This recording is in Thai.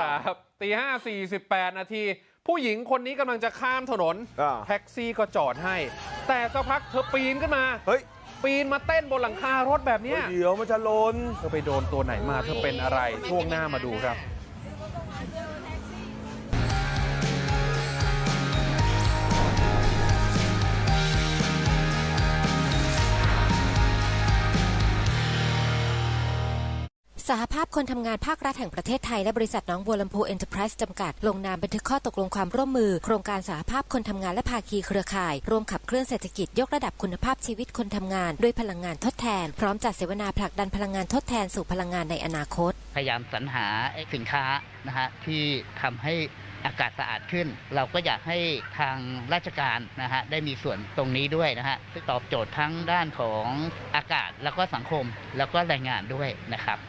อ่าครับตีห้าสี่สิบแปดนาที ผู้หญิงคนนี้กำลังจะข้ามถนน อ่า แท็กซี่ก็จอดให้ แต่สักพักเธอปีนขึ้นมา เฮ้ยปีนมาเต้นบนหลังคารถแบบเนี้ยเดี๋ยวมันจะล้นเธอไปโดนตัวไหนมาเธอเป็นอะไรช่วงหน้ามาดูครับ สหภาพคนทำงานภาครัฐแห่งประเทศไทยและบริษัทน้องบัวลำพูเอ็นเตอร์ไพรส์จำกัด ลงนามบันทึกข้อตกลงความร่วมมือ โครงการสหภาพคนทำงานและภาคีเครือข่าย ร่วมขับเคลื่อนเศรษฐกิจยกระดับคุณภาพชีวิตคนทำงาน ด้วยพลังงานทดแทน พร้อมจัดเสวนาผลักดันพลังงานทดแทนสู่พลังงานในอนาคต พยายามสรรหาสินค้านะฮะที่ทำให้อากาศสะอาดขึ้น เราก็อยากให้ทางราชการนะฮะได้มีส่วนตรงนี้ด้วยนะฮะซึ่งตอบโจทย์ทั้งด้านของอากาศแล้วก็สังคมแล้วก็แรงงานด้วยนะครับ